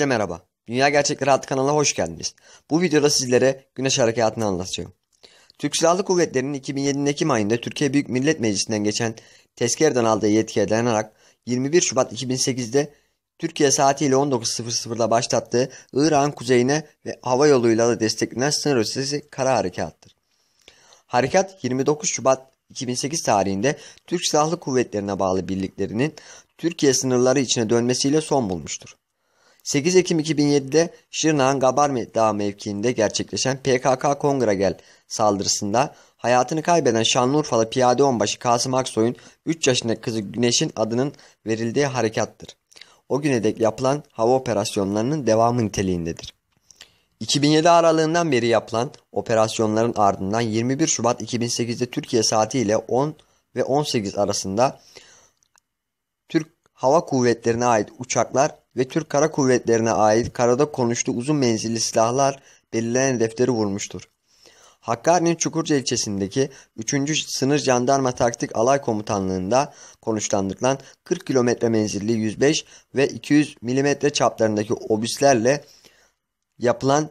Herkese merhaba. Dünya Gerçekleri adlı kanalına hoş geldiniz. Bu videoda sizlere Güneş Harekatı'nı anlatacağım. Türk Silahlı Kuvvetleri'nin 2007'nin Ekim ayında Türkiye Büyük Millet Meclisi'nden geçen tezkereden aldığı yetkiye dayanarak 21 Şubat 2008'de Türkiye saatiyle 19.00'da başlattığı Irak'ın kuzeyine ve hava yoluyla da desteklenen sınır ötesi kara harekattır. Harekat 29 Şubat 2008 tarihinde Türk Silahlı Kuvvetlerine bağlı birliklerinin Türkiye sınırları içine dönmesiyle son bulmuştur. 8 Ekim 2007'de Şırnak'ın Gabar Dağı mevkiinde gerçekleşen PKK Kongragel saldırısında hayatını kaybeden Şanlıurfalı piyade onbaşı Kasım Aksoy'un 3 yaşındaki kızı Güneş'in adının verildiği harekattır. O güne dek yapılan hava operasyonlarının devamı niteliğindedir. 2007 aralığından beri yapılan operasyonların ardından 21 Şubat 2008'de Türkiye saatiyle 10 ve 18 arasında Türk Hava Kuvvetleri'ne ait uçaklar ve Türk Kara Kuvvetleri'ne ait karada konuştuğu uzun menzilli silahlar belirlenen hedefleri vurmuştur. Hakkari'nin Çukurca ilçesindeki 3. Sınır Jandarma Taktik Alay Komutanlığı'nda konuşlandırılan 40 kilometre menzilli 105 ve 200 milimetre çaplarındaki obüslerle yapılan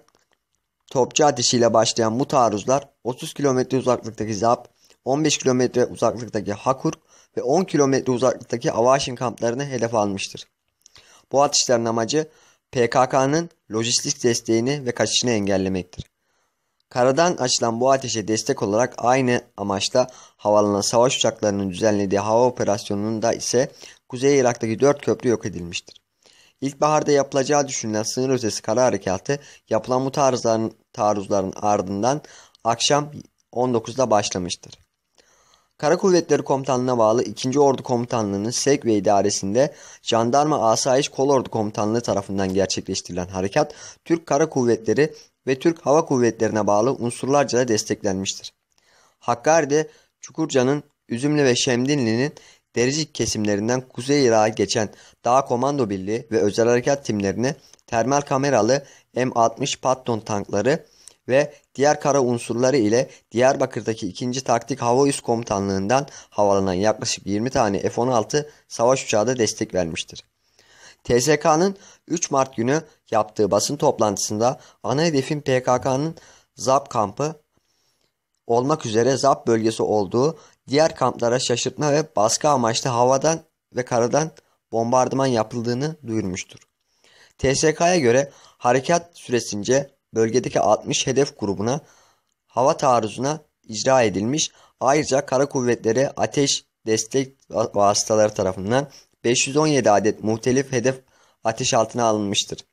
topçu ateşiyle başlayan bu taarruzlar 30 kilometre uzaklıktaki ZAP, 15 kilometre uzaklıktaki Hakur ve 10 kilometre uzaklıktaki Avaşin kamplarını hedef almıştır. Bu atışların amacı PKK'nın lojistik desteğini ve kaçışını engellemektir. Karadan açılan bu ateşe destek olarak aynı amaçla havalanan savaş uçaklarının düzenlediği hava operasyonunda ise Kuzey Irak'taki 4 köprü yok edilmiştir. İlkbaharda yapılacağı düşünülen sınır ötesi kara harekatı yapılan bu taarruzların, ardından akşam 19'da başlamıştır. Kara Kuvvetleri Komutanlığı'na bağlı 2. Ordu Komutanlığı'nın sevk ve idaresinde Jandarma Asayiş Kolordu Komutanlığı tarafından gerçekleştirilen harekat Türk Kara Kuvvetleri ve Türk Hava Kuvvetleri'ne bağlı unsurlarca da desteklenmiştir. Hakkari'de Çukurca'nın Üzümlü ve Şemdinli'nin Dericik kesimlerinden Kuzey Irak'a geçen Dağ Komando Birliği ve Özel Harekat timlerine termal kameralı M60 Patton tankları ve diğer kara unsurları ile Diyarbakır'daki 2. Taktik Hava Üst Komutanlığı'ndan havalanan yaklaşık 20 tane F-16 savaş uçağı da destek vermiştir. TSK'nın 3 Mart günü yaptığı basın toplantısında ana hedefin PKK'nın ZAP kampı olmak üzere ZAP bölgesi olduğu diğer kamplara şaşırtma ve baskı amaçlı havadan ve karadan bombardıman yapıldığını duyurmuştur. TSK'ya göre harekat süresince bölgedeki 60 hedef grubuna hava taarruzuna icra edilmiş. Ayrıca kara kuvvetleri ateş destek vasıtaları tarafından 517 adet muhtelif hedef ateş altına alınmıştır.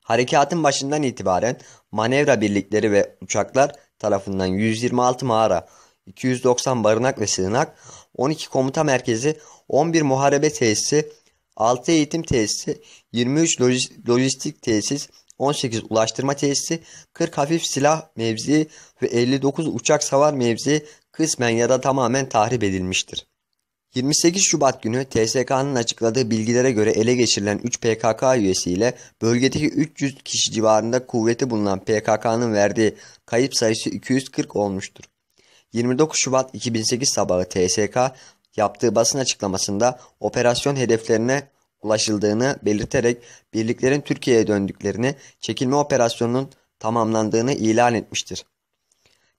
Harekatın başından itibaren manevra birlikleri ve uçaklar tarafından 126 mağara, 290 barınak ve sığınak, 12 komuta merkezi, 11 muharebe tesisi, 6 eğitim tesisi, 23 lojistik tesis, 18 ulaştırma tesisi, 40 hafif silah mevzi ve 59 uçak savar mevzi kısmen ya da tamamen tahrip edilmiştir. 28 Şubat günü TSK'nın açıkladığı bilgilere göre ele geçirilen 3 PKK üyesiyle bölgedeki 300 kişi civarında kuvveti bulunan PKK'nın verdiği kayıp sayısı 240 olmuştur. 29 Şubat 2008 sabahı TSK yaptığı basın açıklamasında operasyon hedeflerine ulaşıldığını belirterek birliklerin Türkiye'ye döndüklerini, çekilme operasyonunun tamamlandığını ilan etmiştir.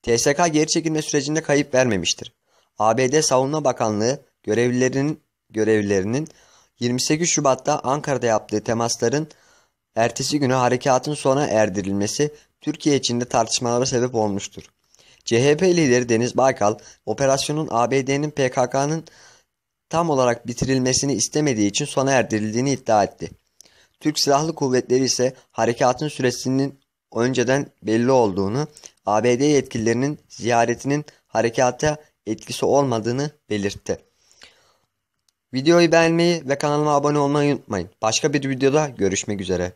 TSK geri çekilme sürecinde kayıp vermemiştir. ABD Savunma Bakanlığı görevlilerinin görevlilerinin 28 Şubat'ta Ankara'da yaptığı temasların ertesi günü harekatın sona erdirilmesi Türkiye içinde tartışmalara sebep olmuştur. CHP lideri Deniz Baykal, operasyonun ABD'nin PKK'nın tam olarak bitirilmesini istemediği için sona erdirildiğini iddia etti. Türk Silahlı Kuvvetleri ise harekatın süresinin önceden belli olduğunu, ABD yetkililerinin ziyaretinin harekata etkisi olmadığını belirtti. Videoyu beğenmeyi ve kanalıma abone olmayı unutmayın. Başka bir videoda görüşmek üzere.